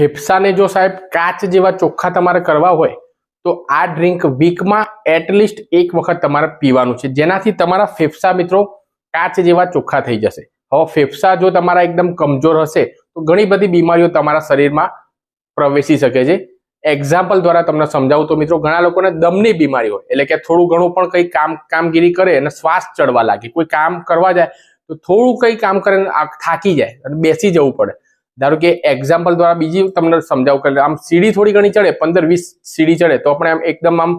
ફેફસાને જો સાહેબ કાચ જેવા ચોખ્ખા તમારે કરવા હોય, તો આ ડ્રિંક વીકમાં એટલીસ્ટ એક વખત તમારે પીવાનું છે. જેનાથી તમારા ફેફસા મિત્રો કાચ જેવા ચોખ્ખા થઈ જશે. હવે ફેફસા જો તમારા એકદમ કમજોર હશે, તો ઘણી બધી બીમારીઓ તમારા શરીરમાં પ્રવેશી શકે છે. એક્ઝામ્પલ દ્વારા તમને સમજાવું તો મિત્રો, ઘણા લોકોને દમની બીમારી હોય, એટલે કે થોડું ઘણું પણ કંઈ કામ, કામગીરી કરે અને શ્વાસ ચડવા લાગે. કોઈ કામ કરવા જાય, તો થોડું કંઈ કામ કરે થાકી જાય અને બેસી જવું પડે. ધારો કે એક્ઝામ્પલ દ્વારા બીજી તમને સમજાવું કરે આમ સીડી થોડી ઘણી ચડે, પંદર વીસ સીડી ચડે, તો આપણે આમ એકદમ આમ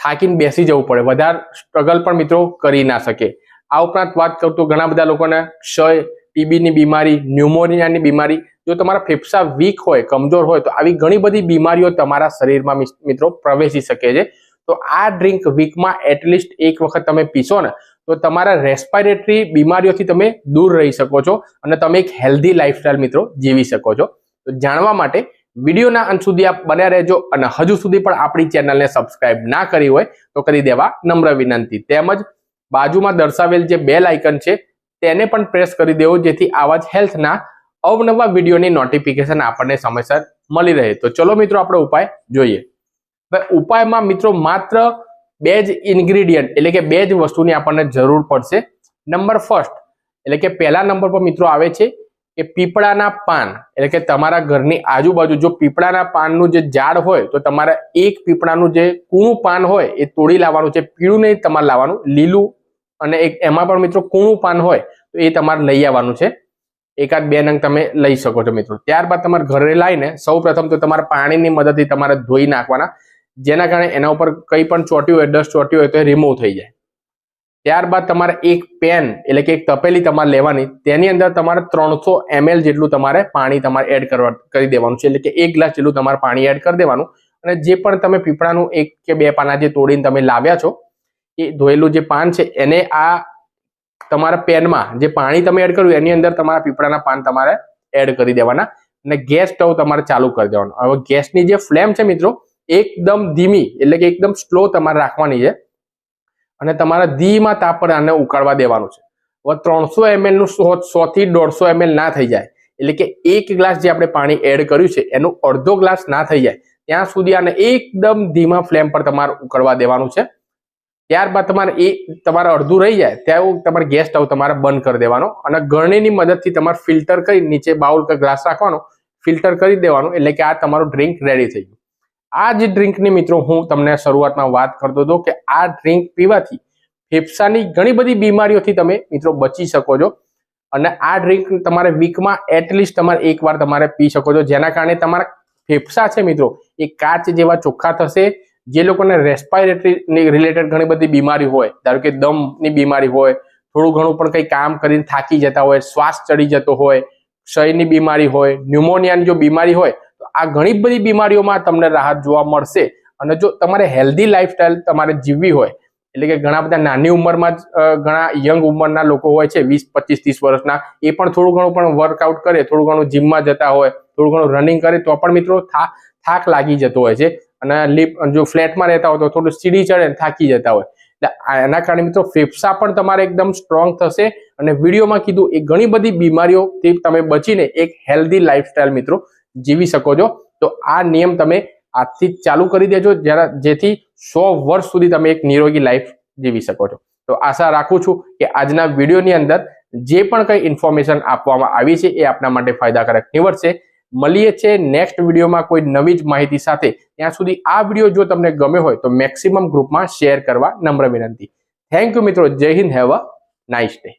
થાકીને બેસી જવું પડે. વધારે સ્ટ્રગલ પણ મિત્રો કરી ના શકે. આ ઉપરાંત વાત કરું તો ઘણા બધા લોકોને ક્ષય ટીબીની બીમારી ન્યુમોનિયાની બીમારી, જો તમારા ફેફસા વીક હોય, કમજોર હોય, તો આવી ઘણી બધી બીમારીઓ તમારા શરીરમાં મિત્રો પ્રવેશી શકે છે. તો આ ડ્રિંક વીકમાં એટલીસ્ટ એક વખત તમે પીશો ને તો તમારા રેસ્પાયરેટરી બીમારીઓથી તમે દૂર રહી શકો છો અને તમે એક હેલ્ધી લાઇફસ્ટાઇલ મિત્રો જીવી શકો છો. તો જાણવા માટે વિડીયોના અંત સુધી આપ બન્યા રહેજો અને હજુ સુધી પણ આપણી ચેનલને સબસ્ક્રાઇબ ના કરી હોય તો કરી દેવા નમ્ર વિનંતી. તેમજ બાજુમાં દર્શાવેલ જે બેલ આઇકન છે તેને પણ પ્રેસ કરી દેવો જેથી આવા જ હેલ્થના અવનવા વિડીયોની નોટિફિકેશન આપણને સમયસર મળી રહે. તો ચલો મિત્રો આપણે ઉપાય જોઈએ. હવે ઉપાયમાં મિત્રો માત્ર બે જ ઇન્ગ્રીડિયન્ટ એટલે કે બે જ વસ્તુની આપણને જરૂર પડશે. નંબર ફર્સ્ટ એટલે કે પહેલા નંબર પર મિત્રો આવે છે કે પીપળાના પાન, એટલે કે તમારા ઘરની આજુબાજુ જો પીપળાના પાનનું જે ઝાડ હોય, તો તમારે એક પીપળાનું જે કૂણું પાન હોય, એ તોડી લાવવાનું છે. પીળું નહીં, તમારે લાવવાનું લીલું અને એક એમાં પણ મિત્રો કૂણું પાન હોય, તો એ તમારે લઈ આવવાનું છે. એકાદ બે નંગ તમે લઈ શકો છો મિત્રો. ત્યારબાદ તમારે ઘરે લાવીને સૌ તો તમારે પાણીની મદદથી તમારે ધોઈ નાખવાના. જેના કારણે એના ઉપર કંઈ પણ ચોટ્યું હોય, ડસ્ટ ચોટ્યું હોય તો રિમૂવ થઈ જાય. ત્યારબાદ તમારે એક પેન એટલે કે એક તપેલી તમારે લેવાની, તેની અંદર તમારે ત્રણસો એમએલ જેટલું તમારે પાણી તમારે એડ કરવા, કરી દેવાનું છે. એટલે કે એક ગ્લાસ જેટલું તમારે પાણી એડ કરી દેવાનું. અને જે પણ તમે પીપળાનું એક કે બે પાના જે તોડીને તમે લાવ્યા છો, એ ધોયેલું જે પાન છે, એને આ તમારા પેનમાં જે પાણી તમે એડ કર્યું, એની અંદર તમારા પીપળાના પાન તમારે એડ કરી દેવાના. અને ગેસ સ્ટવ તમારે ચાલુ કરી દેવાનો. હવે ગેસની જે ફ્લેમ છે મિત્રો એકદમ ધીમી, એટલે કે એકદમ સ્લો તમારે રાખવાની છે. અને તમારા ધીમા તાપ પર આને ઉકાળવા દેવાનું છે. હવે ત્રણસો એમએલનું સો થી દોઢસો એમએલ ના થઈ જાય. એટલે કે એક ગ્લાસ જે આપણે પાણી એડ કર્યું છે, એનું અડધો ગ્લાસ ના થઈ જાય. ત્યાં સુધી આને એકદમ ધીમા ફ્લેમ પર તમારે ઉકળવા દેવાનું છે. ત્યારબાદ તમારે એ તમારે અડધું રહી જાય, ત્યાં તમારે ગેસ સ્ટવ તમારે બંધ કરી દેવાનો. અને ગરણીની મદદથી તમારે ફિલ્ટર કરી નીચે બાઉલ કે ગ્લાસ રાખવાનો ફિલ્ટર કરી દેવાનું, એટલે કે આ તમારું ડ્રિંક રેડી થઈ ગયું. આ જ ડ્રિંકની મિત્રો હું તમને શરૂઆતમાં વાત કરતો હતો કે આ ડ્રિંક પીવાથી ફેફસાની ઘણી બધી બીમારીઓથી તમે મિત્રો બચી શકો છો. અને આ ડ્રિંક તમારે વીકમાં એટલીસ્ટ તમારે એકવાર તમારે પી શકો છો. જેના કારણે તમારા ફેફસા છે મિત્રો એ કાચ જેવા ચોખ્ખા થશે. જે લોકોને રેસ્પાયરેટરી રિલેટેડ ઘણી બધી બીમારી હોય, ધારો કે દમની બીમારી હોય, થોડું ઘણું પણ કંઈ કામ કરીને થાકી જતા હોય, શ્વાસ ચડી જતો હોય ક્ષયની બીમારી હોય ન્યુમોનિયાની જો બીમારી હોય આ ઘણી બધી બીમારીઓમાં તમને રાહત જોવા મળશે. અને જો તમારે હેલ્ધી લાઈફસ્ટાઈલ તમારે જીવવી હોય, એટલે કે ઘણા બધા નાની ઉંમરમાં જ ઘણા યંગ ઉંમરના લોકો હોય છે, વીસ, પચીસ, ત્રીસ વર્ષના, એ પણ થોડું ઘણું પણ વર્કઆઉટ કરે, થોડું ઘણું જીમમાં જતા હોય, થોડું ઘણું રનિંગ કરે, તો પણ મિત્રો થાક થાક લાગી જતો હોય છે. અને લીપ જો ફ્લેટમાં રહેતા હોય તો થોડું સીડી ચડે થાકી જતા હોય. એટલે એના કારણે મિત્રો ફેફસા પણ તમારે એકદમ સ્ટ્રોંગ થશે. અને વિડીયોમાં કીધું એ ઘણી બધી બીમારીઓથી તમે બચીને એક હેલ્ધી લાઈફસ્ટાઈલ મિત્રો જીવી શકો છો. તો આ નિયમ તમે આજથી ચાલુ કરી દેજો. જરા જેથી સો વર્ષ સુધી તમે એક નિરોગી લાઈફ જીવી શકો છો. તો આશા રાખું છું કે આજના વિડીયોની અંદર જે પણ કંઈ ઇન્ફોર્મેશન આપવામાં આવી છે એ આપના માટે ફાયદાકારક નીવડશે. મળીએ છે નેક્સ્ટ વિડીયોમાં કોઈ નવી જ માહિતી સાથે. ત્યાં સુધી આ વીડિયો જો તમને ગમે હોય તો મેક્સિમમ ગ્રુપમાં શેર કરવા નમ્ર વિનંતી. થેન્ક યુ મિત્રો. Jai Hind. Have a nice day